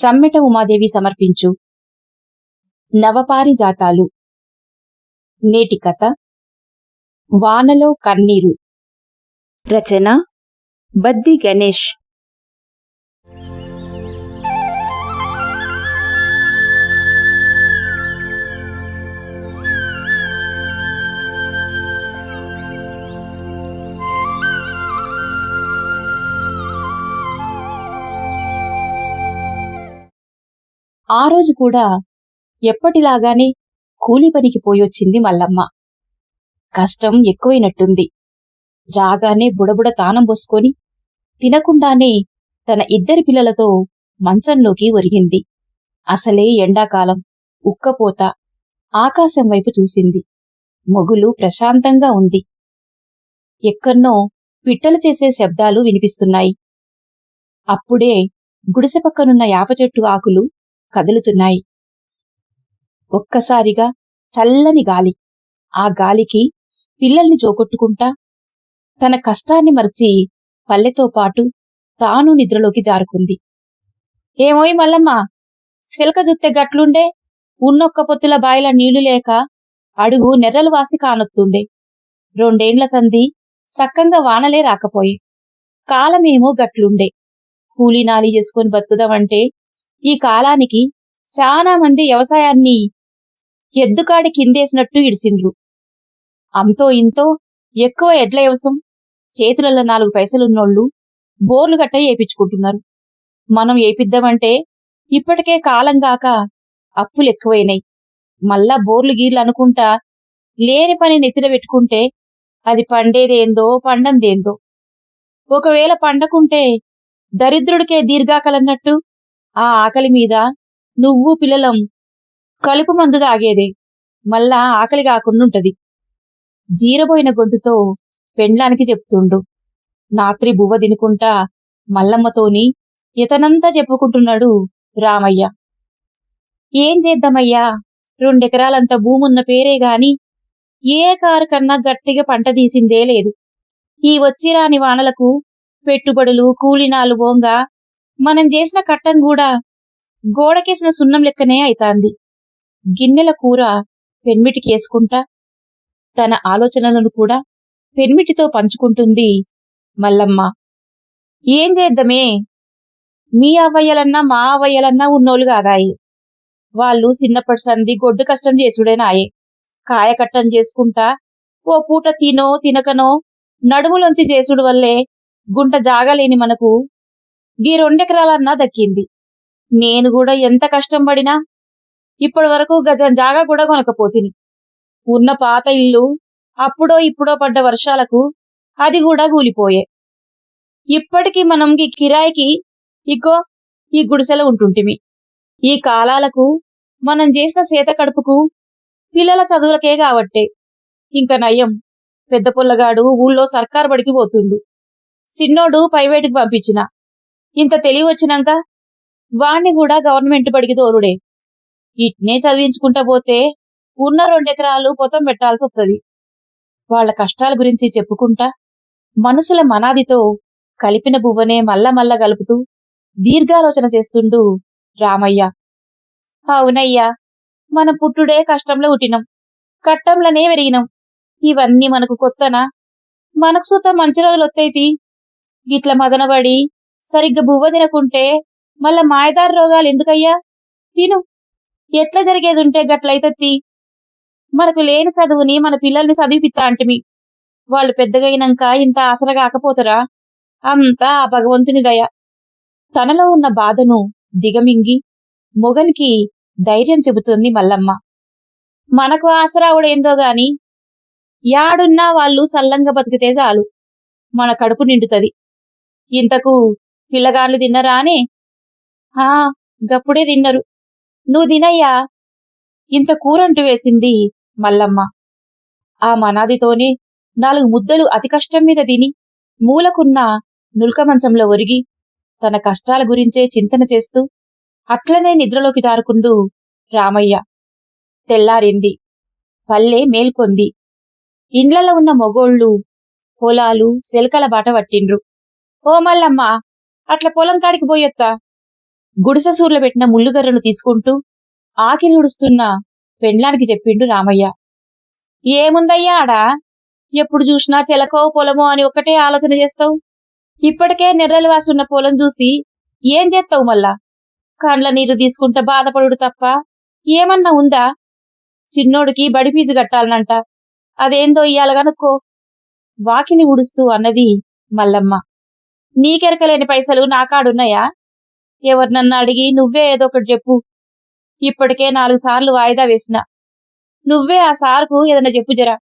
సమ్మెట ఉమాదేవి సమర్పించు. నవపారిజాతాలు. నేటి కథ. వానలో కన్నీరు. రచన. బద్ది గణేష్. ఆ రోజు కూడా ఎప్పటిలాగానే కూలి పనికి పోయొచ్చింది మల్లమ్మ. కష్టం ఎక్కువైనట్టుంది. రాగానే బుడబుడ తానం పోసుకొని తినకుండానే తన ఇద్దరి పిల్లలతో మంచంలోకి ఒరిగింది. అసలే ఎండాకాలం. ఉక్కపోత. ఆకాశం వైపు చూసింది. మొగులు ప్రశాంతంగా ఉంది. ఎక్కన్నో పిట్టలు చేసే శబ్దాలు వినిపిస్తున్నాయి. అప్పుడే గుడిసె పక్కనున్న యాప చెట్టు ఆకులు కదులుతున్నాయి. ఒక్కసారిగా చల్లని గాలి. ఆ గాలికి పిల్లల్ని జోకొట్టుకుంటా తన కష్టాన్ని మరచి పల్లెతో పాటు తాను నిద్రలోకి జారుకుంది. ఏమోయ్ మల్లమ్మ సిలక జుత్తె గట్లుండే ఉన్నొక్క పొత్తుల బాయిల నీళ్ళు లేక అడుగు నెర్రలు వాసి కానొత్తుండే. రెండేండ్ల సంధి సక్కంగా వానలే రాకపోయే. కాలమేమో గట్లుండే. కూలీనాలి చేసుకొని బతుకుదామంటే ఈ కాలానికి చాలా మంది వ్యవసాయాన్ని ఎద్దుకాడి కిందేసినట్టు ఇడిసిండ్రు. అంతో ఇంతో ఎక్కువ ఎడ్ల వ్యవసం చేతులలో నాలుగు పైసలున్నోళ్ళు బోర్లు గట్ట వేయించుకుంటున్నారు మనం ఏపిద్దామంటే ఇప్పటికే కాలం గాక అప్పులు ఎక్కువైనాయి. మళ్ళా బోర్లు గీర్లు అనుకుంటా లేని పని నెత్తిన పెట్టుకుంటే అది పండేదేందో పండందేందో ఒకవేళ పండకుంటే దరిద్రుడికే దీర్ఘాకలన్నట్టు ఆ ఆకలి మీద నువ్వు పిల్లలం కలుపు మందు తాగేదే. మళ్ళా ఆకలి కాకుండుంటది జీరబోయిన గొంతుతో పెండ్లానికి చెప్తుండు. నాత్రి బువ్వ తినుకుంటా మల్లమ్మతోని ఇతనంతా చెప్పుకుంటున్నాడు రామయ్య. ఏం చేద్దామయ్యా? రెండెకరాలంత భూమున్న పేరే గాని ఏ కారు కన్నా గట్టిగా పంట తీసిందే లేదు. ఈ వచ్చిరాని వానలకు పెట్టుబడులు కూలినాలు బోంగా మనం చేసిన కట్టం కూడా గోడకేసిన సున్నం లెక్కనే అయితాంది. గిన్నెల కూర పెన్మిటికేసుకుంటా తన ఆలోచనలను కూడా పెన్మిటితో పంచుకుంటుంది మల్లమ్మ. ఏం చేద్దామే? మీ అవ్వయ్యలన్నా మా అవ్వయ్యలన్నా ఉన్నోళ్ళు కాదాయి. వాళ్ళు చిన్నప్పటి సంది గొడ్డు కష్టం చేసుడేనాయే కాయ కట్టం చేసుకుంటా ఓ పూట తినో తినకనో నడుములోంచి చేసుడు వల్లే గుంట జాగలేని మనకు గీ రెండెకరాలన్నా దక్కింది. నేను కూడా ఎంత కష్టం పడినా ఇప్పటి వరకు గజం జాగా కూడా కొనకపోతిని. ఉన్న పాత ఇల్లు అప్పుడో ఇప్పుడో పడ్డ వర్షాలకు అది కూడా కూలిపోయే. ఇప్పటికి మనం ఈ కిరాయికి ఇగో ఈ గుడిసెల ఉంటుంటిమి. ఈ కాలాలకు మనం చేసిన సేత కడుపుకు పిల్లల చదువులకే కావట్టే ఇంక నయం పెద్ద పుల్లగాడు ఊళ్ళో సర్కారు బడికి పోతుండు. సిన్నోడు ప్రైవేటుకి పంపించిన. ఇంత తెలివి వచ్చినాక వాణ్ణి కూడా గవర్నమెంట్ బడికి దోరుడే ఇట్నే చదివించుకుంటా పోతే ఉన్న రెండెకరాలు పొతం పెట్టాల్సి వస్తుంది వాళ్ళ కష్టాల గురించి చెప్పుకుంటా మనుషుల మనాదితో కలిపిన బువ్వనే మల్ల మల్ల కలుపుతూ దీర్ఘాలోచన చేస్తుండు రామయ్య. అవునయ్యా మన పుట్టుడే కష్టంలో ఉట్టినం కట్టంలోనే పెరిగినాం ఇవన్నీ మనకు కొత్తనా? మనకు సుత మంచి రోజులు వత్తైతి గిట్ల మదనబడి సరిగ్గా బువ్వ తినకుంటే మళ్ళా మాయదారు రోగాలు ఎందుకయ్యా? తిను. ఎట్లా జరిగేది ఉంటే గట్లయితత్తి మనకు లేని చదువుని మన పిల్లల్ని చదివిపిత్తా అంటిమి. వాళ్ళు పెద్దగైనాక ఇంత ఆసర కాకపోతరా? అంతా ఆ భగవంతుని దయ. తనలో ఉన్న బాధను దిగమింగి మొగనికి ధైర్యం చెబుతుంది మల్లమ్మ. మనకు ఆసరావుడేందో గాని యాడున్నా వాళ్ళు సల్లంగా బతికితే చాలు. మన కడుపు నిండుతది. ఇంతకు పిల్లగాళ్ళు తిన్నరా అని? ఆ గప్పుడే తిన్నరు. నువ్వు తినయ్యా. ఇంత కూరంటు వేసింది మల్లమ్మ. ఆ మనాదితోనే నాలుగు ముద్దలు అతి కష్టం మీద తిని మూలకున్న నుల్క మంచంలో ఒరిగి తన కష్టాల గురించే చింతన చేస్తూ అట్లనే నిద్రలోకి జారుకుండు రామయ్య తెల్లారింది. పల్లె మేల్కొంది. ఇండ్లలో ఉన్న మొగోళ్ళు పొలాలు సెలకల బాట పట్టిండ్రు. ఓ మల్లమ్మ అట్లా పొలం కాడికి పోయొత్తా. గుడిసె సూర్ల పెట్టిన ముళ్ళుగర్రను తీసుకుంటూ ఆకిలి ఉడుస్తున్న పెండ్లానికి చెప్పిండు రామయ్య. ఏముందయ్యా ఆడా? ఎప్పుడు చూసినా చెలకో పొలమో అని ఒక్కటే ఆలోచన చేస్తావు? ఇప్పటికే నెర్రలు వాసున్న పొలం చూసి ఏం చేస్తావు మళ్ళా? కండ్ల నీరు తీసుకుంటే బాధపడుడు తప్ప ఏమన్నా ఉందా? చిన్నోడికి బడి ఫీజు కట్టాలనంట. అదేందో ఇయ్యాల గనుక్కో వాకిలి ఉడుస్తూ అన్నది మల్లమ్మ. నీకెరకలేని పైసలు నాకాడున్నాయా ఎవరినన్నా అడిగి నువ్వే ఏదో ఒకటి చెప్పు. ఇప్పటికే నాలుగు సార్లు వాయిదా వేసిన. నువ్వే ఆ సార్కు ఏదైనా చెప్పు జరా.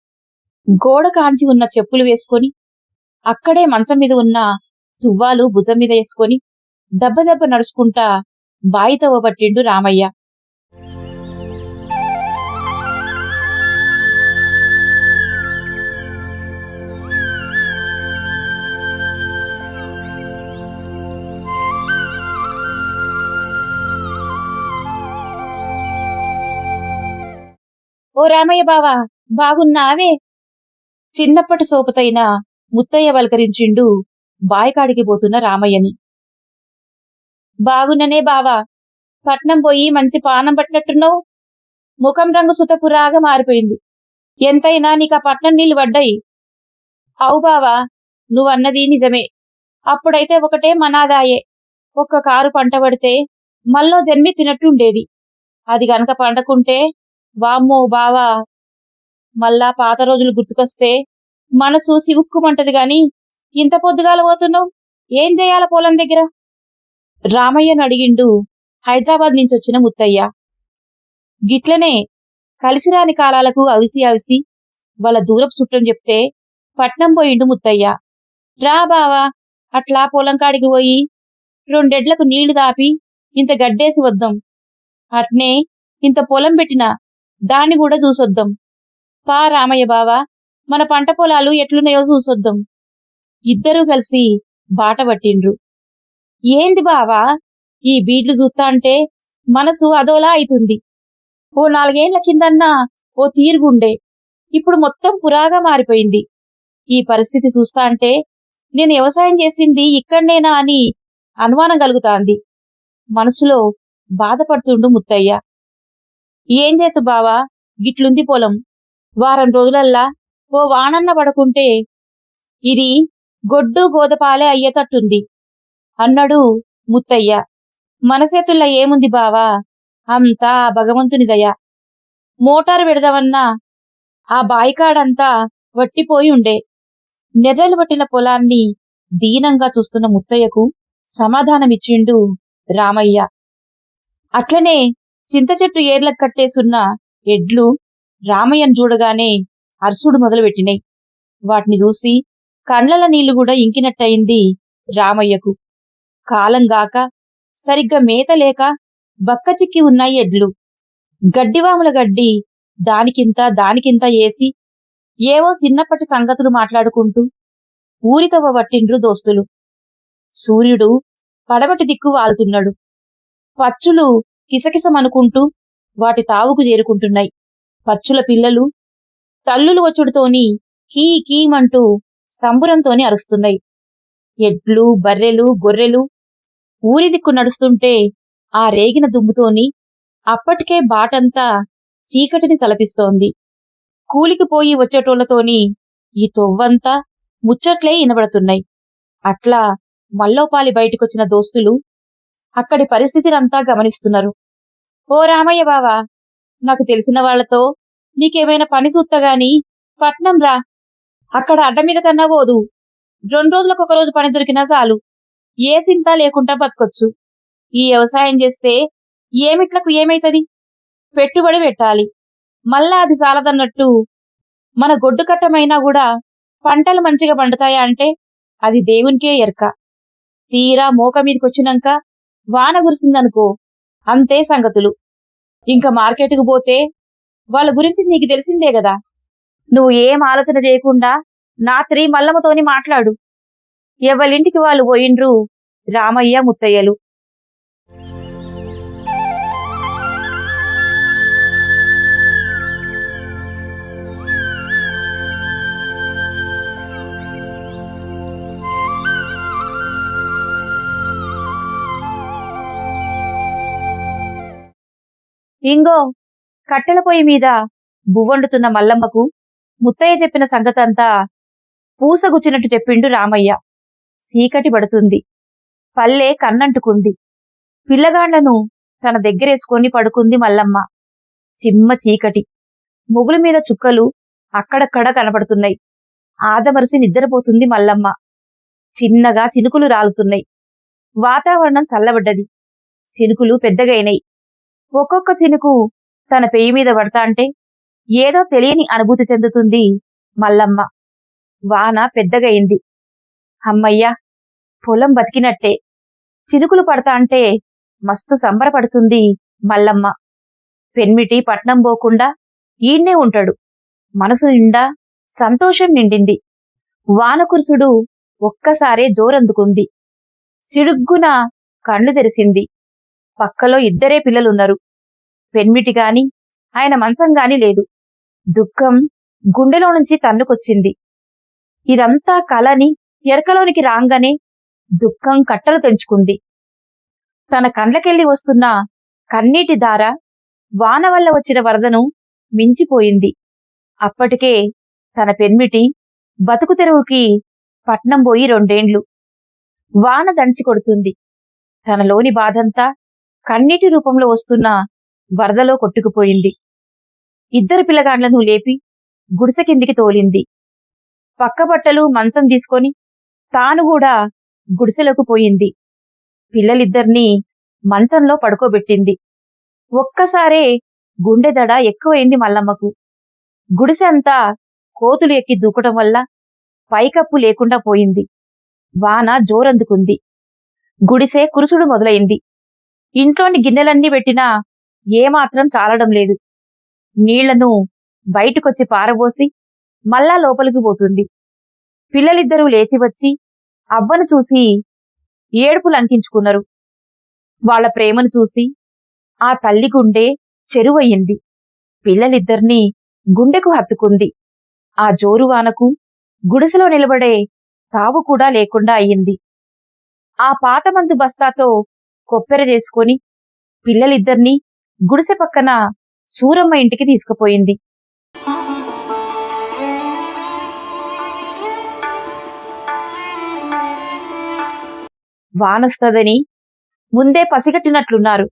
గోడ కాంచి ఉన్న చెప్పులు వేసుకొని అక్కడే మంచం మీద ఉన్న తువ్వాలు భుజం మీద వేసుకొని దెబ్బ దెబ్బ నడుచుకుంటా బాయి పట్టిండు రామయ్య. ఓ రామయ్య బావా బాగున్నావే? చిన్నప్పటి సోపతైన ముత్తయ్య వలకరించిండు బాయకాడికి పోతున్న రామయ్యని. బాగున్ననే బావా పట్నం పోయి మంచి పానం పట్టినట్టున్నావు? ముఖం రంగు సుతపురాగా మారిపోయింది. ఎంతైనా నీకు ఆ పట్నం నీళ్ళు పడ్డాయి అవు బావా నువ్వన్నది నిజమే. అప్పుడైతే ఒకటే మనాదాయే. ఒక్క కారు పంట పడితే మల్లో జన్మి తినట్టుండేది. అది గనక పండకుంటే వామ్మో బావా. మళ్ళా పాత రోజులు గుర్తుకొస్తే మనసు సివుక్కుమంటది గాని ఇంత పొద్దుగాల పోతున్నావు? ఏం చేయాల పొలం దగ్గర? రామయ్యను అడిగిండు హైదరాబాద్ నుంచి వచ్చిన ముత్తయ్య. గిట్లనే కలిసిరాని కాలాలకు అవిసి అవిసి వాళ్ళ దూరపు చుట్టం చెప్తే పట్నం పోయిండు ముత్తయ్య. రా బావా అట్లా పొలం కాడికి పోయి రెండెడ్లకు నీళ్ళు దాపి ఇంత గడ్డేసి వద్దాం. అట్నే ఇంత పొలం పెట్టిన దాన్ని కూడా చూసొద్దాం. పా రామయ్య బావా మన పంట పొలాలు ఎట్లున్నాయో చూసొద్దాం. ఇద్దరూ కలిసి బాట పట్టిండ్రు. ఏంది బావా ఈ బీడ్లు చూస్తా అంటే మనసు అదోలా అయితుంది. ఓ నాలుగేండ్ల కిందన్నా ఓ తీరుగుండే. ఇప్పుడు మొత్తం పురాగా మారిపోయింది. ఈ పరిస్థితి చూస్తా అంటే నేను వ్యవసాయం చేసింది ఇక్కడనేనా అని అనుమానం కలుగుతాంది. మనసులో బాధపడుతుండు ముత్తయ్య. ఏం చేతు బావా? గిట్లుంది పొలం. వారం రోజులల్లా ఓ వానన్న పడుకుంటే ఇది గొడ్డు గోదపాలే అయ్యేటట్టుంది అన్నాడు ముత్తయ్య మనసేతుల్లో ఏముంది బావా? అంతా ఆ భగవంతుని దయ. మోటారు పెడదామన్నా ఆ బాయికాడంతా వట్టిపోయి ఉండే. నెర్రలు పట్టిన పొలాన్ని దీనంగా చూస్తున్న ముత్తయ్యకు సమాధానమిచ్చిండు రామయ్య. అట్లనే చింత చెట్టు ఏర్లకు కట్టేసున్న ఎడ్లు రామయ్యను చూడగానే అరుసుడు మొదలుపెట్టినాయి. వాటిని చూసి కండ్లల నీళ్ళు కూడా ఇంకినట్టయింది రామయ్యకు. కాలంగాక సరిగ్గా మేత లేక బక్కచిక్కి ఉన్నాయి ఎడ్లు. గడ్డివాముల గడ్డి దానికింత దానికింత ఏసి ఏవో చిన్నప్పటి సంగతులు మాట్లాడుకుంటూ ఊరితవ పట్టిండ్రు దోస్తులు. సూర్యుడు పడమటి దిక్కు వాలుతున్నాడు. పచ్చులు కిసకిసమనుకుంటూ వాటి తావుకు చేరుకుంటున్నాయి. పచ్చుల పిల్లలు తల్లులు వచ్చుడుతోని కీ కీమంటూ సంబురంతోని అరుస్తున్నాయి. ఎడ్లు బర్రెలు గొర్రెలు ఊరి దిక్కు నడుస్తుంటే ఆ రేగిన దుమ్ముతోని అప్పటికే బాటంతా చీకటిని తలపిస్తోంది. కూలికి పోయి వచ్చేటోళ్ళతోని ఈ తొవ్వంతా ముచ్చట్లే ఇనబడుతున్నాయి. అట్లా మల్లోపాలి బయటికొచ్చిన దోస్తులు అక్కడి పరిస్థితినంతా గమనిస్తున్నారు. ఓ రామయ్య బావా నాకు తెలిసిన వాళ్ళతో నీకేమైనా పని సూత్తగాని పట్నం రా. అక్కడ అడ్డ మీద కన్నా పోదు. రెండు రోజులకు ఒక రోజు పని దొరికినా చాలు. ఏ చింత లేకుండా బతకొచ్చు. ఈ వ్యవసాయం చేస్తే ఏమిట్లకు ఏమైతది? పెట్టుబడి పెట్టాలి. మళ్ళా అది చాలదన్నట్టు మన గొడ్డు కట్టమైనా కూడా పంటలు మంచిగా పండుతాయా అంటే అది దేవునికే ఎరక. తీరా మోక మీదకొచ్చినాక వాన గురిసిందనుకో అంతే సంగతులు. ఇంకా మార్కెట్కు పోతే వాళ్ళ గురించి నీకు తెలిసిందే గదా. నువ్వు ఏం ఆలోచన చేయకుండా నాత్రి మల్లమ్మతోని మాట్లాడు. ఎవరింటికి వాళ్ళు పోయిండ్రు? రామయ్య ముత్తయ్యలు. ఇంగో కట్టెల పొయ్యి మీద బువ్వండుతున్న మల్లమ్మకు ముత్తయ్య చెప్పిన సంగతంతా పూసగుచ్చినట్టు చెప్పిండు రామయ్య. సీకటి పడుతుంది. పల్లె కన్నంటుకుంది. పిల్లగాండ్లను తన దగ్గరేసుకొని పడుకుంది మల్లమ్మ. చిమ్మ చీకటి. ముగులు మీద చుక్కలు అక్కడక్కడ కనపడుతున్నాయి ఆదమరిసి నిద్రపోతుంది మల్లమ్మ. చిన్నగా చినుకులు రాలుతున్నాయి. వాతావరణం చల్లబడ్డది. చినుకులు పెద్దగైనాయి. ఒక్కొక్క చినుకు తన పెయ్యి మీద పడతా అంటే ఏదో తెలియని అనుభూతి చెందుతుంది మల్లమ్మ. వాన పెద్దగయింది. అమ్మయ్యా పొలం బతికినట్టే. చినుకులు పడతా అంటే మస్తు సంబరపడుతుంది మల్లమ్మ. పెన్మిటి పట్నం పోకుండా ఈడ్నే ఉంటాడు. మనసు నిండా సంతోషం నిండింది. వానకురుసుడు ఒక్కసారే జోరందుకుంది. సిడుగ్గున కళ్ళు తెరిసింది. పక్కలో ఇద్దరే పిల్లలున్నారు. పెన్మిటి గాని ఆయన మంచం గాని లేదు. దుఃఖం గుండెలో నుంచి తన్నుకొచ్చింది. ఇదంతా కలని ఎరకలోనికి రాంగానే దుఃఖం కట్టలు తెంచుకుంది. తన కండ్లకెళ్ళి వస్తున్న కన్నీటి దార వాన వల్ల వచ్చిన వరదను మించిపోయింది. అప్పటికే తన పెన్మిటి బతుకు తెరువుకి పట్నం పోయి రెండేండ్లు. వాన దంచి కొడుతుంది. తనలోని బాధంతా కన్నీటి రూపంలో వస్తున్న వరదలో కొట్టుకుపోయింది. ఇద్దరు పిల్లగాండ్లను లేపి గుడిసె కిందికి తోలింది. పక్క బట్టలు మంచం తీసుకొని తాను కూడా గుడిసెలోకి పోయింది. పిల్లలిద్దర్నీ మంచంలో పడుకోబెట్టింది. ఒక్కసారే గుండెదడ ఎక్కువైంది మల్లమ్మకు. గుడిసె అంతా కోతులు ఎక్కి దూకటం వల్ల పైకప్పు లేకుండా పోయింది. వాన జోరందుకుంది. గుడిసె కురుసుడు మొదలైంది. ఇంట్లోని గిన్నెలన్నీ పెట్టినా ఏమాత్రం చాలడం లేదు. నీళ్ళను బయటకొచ్చి పారబోసి మళ్ళా లోపలికి పోతుంది. పిల్లలిద్దరూ లేచి వచ్చి అవ్వను చూసి ఏడుపు లంకించుకున్నారు వాళ్ళ ప్రేమను చూసి ఆ తల్లి గుండె చెరువయ్యింది. పిల్లలిద్దరినీ గుండెకు హత్తుకుంది. ఆ జోరువానకు గుడిసెలో నిలబడే తావు కూడా లేకుండా అయ్యింది. ఆ పాతమందు బస్తాతో కొప్పెర చేసుకొని పిల్లలిద్దరినీ గుడిసె పక్కన సూరమ్మ ఇంటికి తీసుకుపోయింది. వానొస్తదని ముందే పసిగట్టినట్లున్నారు.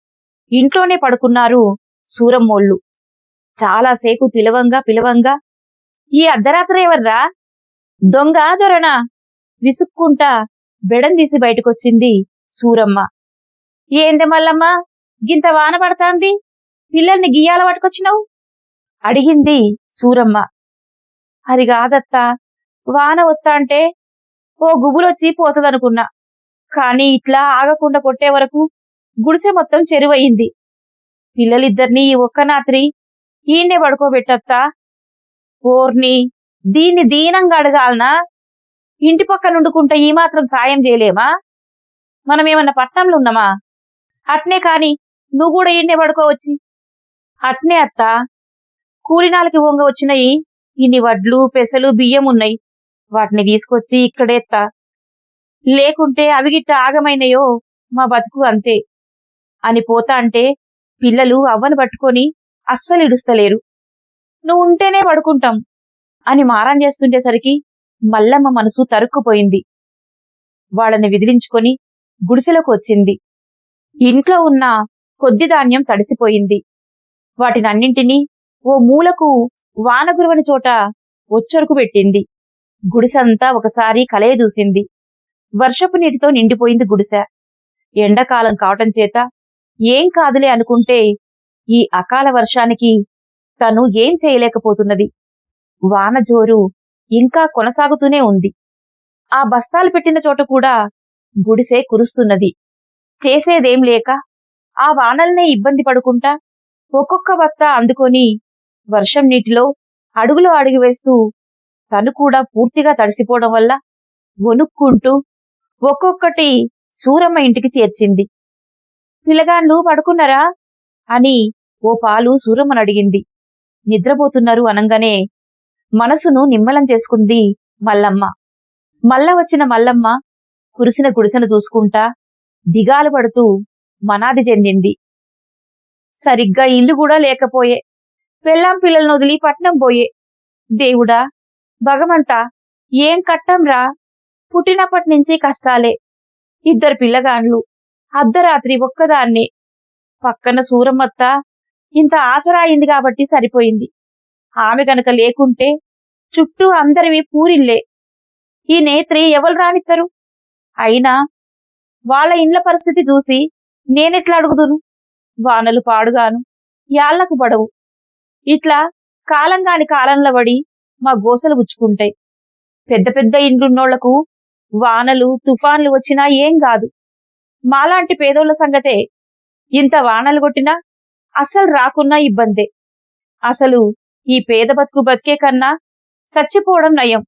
ఇంట్లోనే పడుకున్నారు సూరమ్మోళ్ళు. చాలాసేపు పిలవంగా పిలవంగా ఈ అర్ధరాత్రి ఎవర్రా? దొంగ దొరణ విసుక్కుంటా బెడం తీసి బయటకొచ్చింది సూరమ్మ. ఏంది మల్లమ్మ? గింత వాన పడతాంది? పిల్లల్ని గియ్యాల పట్టుకొచ్చినావు? అడిగింది సూరమ్మ. అది కాదత్తా వాన వత్తా అంటే ఓ గుబులొచ్చి పోతదనుకున్నా. కానీ ఇట్లా ఆగకుండా కొట్టే వరకు గుడిసె మొత్తం చెరువయింది. పిల్లలిద్దరినీ ఈ ఒక్క రాత్రి ఈయన్నే పడుకోబెట్టత్తా? ఓర్ని దీన్ని దీనంగా అడగాలనా? ఇంటి పక్కన వండుకుంటే ఈ మాత్రం సాయం చేయలేమా? మనమేమన్నా పట్నంలో ఉన్నామా? అట్నే కాని నువ్వు కూడా ఈయన్నే పడుకోవచ్చి? అట్నే అత్త. కూలినాలకి వంగ వచ్చినాయి. ఇన్ని వడ్లు పెసలు బియ్యం ఉన్నాయి. వాటిని తీసుకొచ్చి ఇక్కడేత్తా లేకుంటే అవి గిట్ట ఆగమైనయో మా బతుకు అంతే. అని పోతా అంటే పిల్లలు అవ్వను పట్టుకొని అస్సలు ఇడుస్తలేరు. నువ్వు ఉంటేనే పడుకుంటాం అని మారం చేస్తుండేసరికి మల్లమ్మ మనసు తరుక్కుపోయింది. వాళ్ళని విదిలించుకొని గుడిసెలోకి వచ్చింది. ఇంట్లో ఉన్న కొద్ది ధాన్యం తడిసిపోయింది. వాటినన్నింటినీ ఓ మూలకు వానగురువని చోట ఒచ్చరుకు పెట్టింది. గుడిసంతా ఒకసారి కలయ చూసింది. వర్షపు నీటితో నిండిపోయింది గుడిసె. ఎండాకాలం కావటం చేత ఏం కాదులే అనుకుంటే ఈ అకాల వర్షానికి తను ఏం చేయలేకపోతున్నది. వాన జోరు ఇంకా కొనసాగుతూనే ఉంది. ఆ బస్తాలు పెట్టిన చోట కూడా గుడిసె కురుస్తున్నది. చేసేదేం లేక ఆ వానల్నే ఇబ్బంది పడుకుంటా ఒక్కొక్క బత్త అందుకొని వర్షం నీటిలో అడుగులో అడుగు వేస్తూ తను కూడా పూర్తిగా తడిసిపోవడం వల్ల వణుక్కుంటూ ఒక్కొక్కటి సూరమ్మ ఇంటికి చేర్చింది. పిల్లగాండ్లు పడుకున్నారా? అని ఓ పాలు సూరమ్మను అడిగింది. నిద్రపోతున్నారు అనంగానే మనసును నిమ్మలం చేసుకుంది మల్లమ్మ. మల్ల వచ్చిన మల్లమ్మ కురిసిన గుడిసెను చూసుకుంటా దిగాలు పడుతూ మనాది చెందింది. సరిగ్గా ఇల్లు కూడా లేకపోయే. పెళ్ళాం పిల్లలను వదిలి పట్నం పోయే. దేవుడా భగవంతా ఏం కట్టంరా పుట్టినప్పటి నుంచి కష్టాలే. ఇద్దరు పిల్లగాండ్లు అర్ధరాత్రి ఒక్కదాన్నే. పక్కన సూరమ్మత్త ఇంత ఆసరా అయింది కాబట్టి సరిపోయింది. ఆమె గనక లేకుంటే చుట్టూ అందరివి పూరిల్లే. ఈ నేత్రి ఎవరు రానిత్తరు? అయినా వాళ్ళ ఇండ్ల పరిస్థితి చూసి నేనెట్లా అడుగుదును? వానలు పాడుగాను యాళ్ళకు పడవు. ఇట్లా కాలంగాని కాలంలో పడి మా గోసలు గుచ్చుకుంటాయి పెద్ద పెద్ద ఇండ్లున్నోళ్ళకు వానలు తుఫాన్లు వచ్చినా ఏం కాదు మాలాంటి పేదోళ్ళ సంగతే ఇంత వానలు కొట్టినా అసలు రాకున్నా ఇబ్బందే. అసలు ఈ పేద బతుకు బతికే కన్నా చచ్చిపోవడం నయం.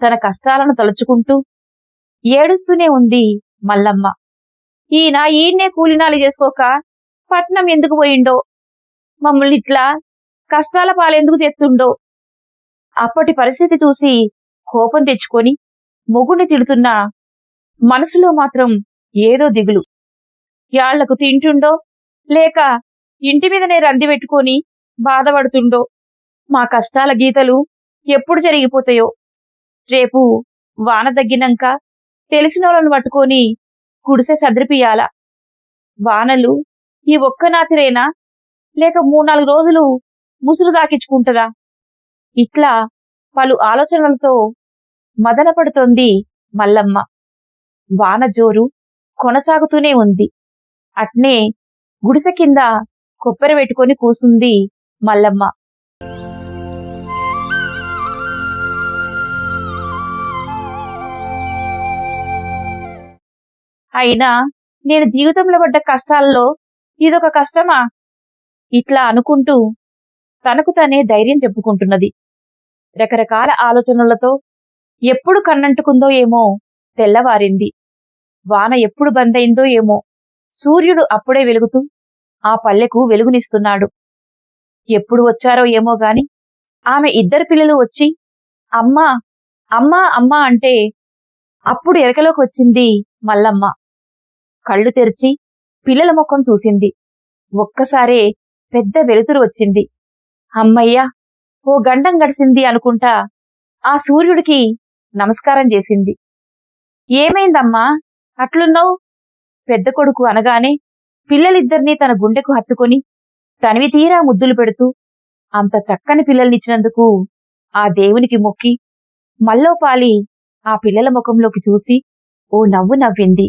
తన కష్టాలను తలుచుకుంటూ ఏడుస్తూనే ఉంది మల్లమ్మ. ఈయన ఈయన్నే కూలినాలు చేసుకోక పట్నం ఎందుకు పోయిండో? మమ్మల్ని ఇట్లా కష్టాల పాలెందుకు చేస్తుండో? అప్పటి పరిస్థితి చూసి కోపం తెచ్చుకొని మొగుణ్ణి తిడుతున్నా మనసులో మాత్రం ఏదో దిగులు. యాళ్ళకు తింటుండో లేక ఇంటి మీదనే రంది పెట్టుకొని బాధపడుతుండో మా కష్టాల గీతలు ఎప్పుడు జరిగిపోతాయో? రేపు వాన తగ్గినాక తెలిసినోళ్ళను పట్టుకొని గుడిసె సదిరిపియాల వానలు ఈ ఒక్క నాతిరేనా లేక మూడు నాలుగు రోజులు ముసురు దాకించుకుంటదా ఇట్లా పలు ఆలోచనలతో మదనపడుతోంది మల్లమ్మ. వాన జోరు కొనసాగుతూనే ఉంది. అట్నే గుడిసె కింద కొబ్బరి పెట్టుకొని కూసుంది మల్లమ్మ. అయినా నేను జీవితంలో పడ్డ కష్టాల్లో ఇదొక కష్టమా? ఇట్లా అనుకుంటూ తనకు తనే ధైర్యం చెప్పుకుంటున్నది. రకరకాల ఆలోచనలతో ఎప్పుడు కన్నంటుకుందో ఏమో తెల్లవారింది. వాన ఎప్పుడు బందైందో ఏమో సూర్యుడు అప్పుడే వెలుగుతూ ఆ పల్లెకు వెలుగునిస్తున్నాడు. ఎప్పుడు వచ్చారో ఏమో గాని ఆమె ఇద్దరు పిల్లలు వచ్చి అమ్మా అమ్మా అమ్మా అంటే అప్పుడు ఎరకలోకి వచ్చింది మల్లమ్మ. కళ్ళు తెరిచి పిల్లల ముఖం చూసింది. ఒక్కసారే పెద్ద వెలుతురు వచ్చింది. అమ్మయ్యా ఓ గండం గడిసింది అనుకుంటా ఆ సూర్యుడికి నమస్కారం చేసింది. ఏమైందమ్మా? అట్లున్నావు? పెద్ద కొడుకు అనగానే పిల్లలిద్దరినీ తన గుండెకు హత్తుకొని తనివి తీరా ముద్దులు పెడుతూ అంత చక్కని పిల్లల్నిచ్చినందుకు ఆ దేవునికి మొక్కి మల్లోపాలి ఆ పిల్లల ముఖంలోకి చూసి ఓ నవ్వు నవ్వింది.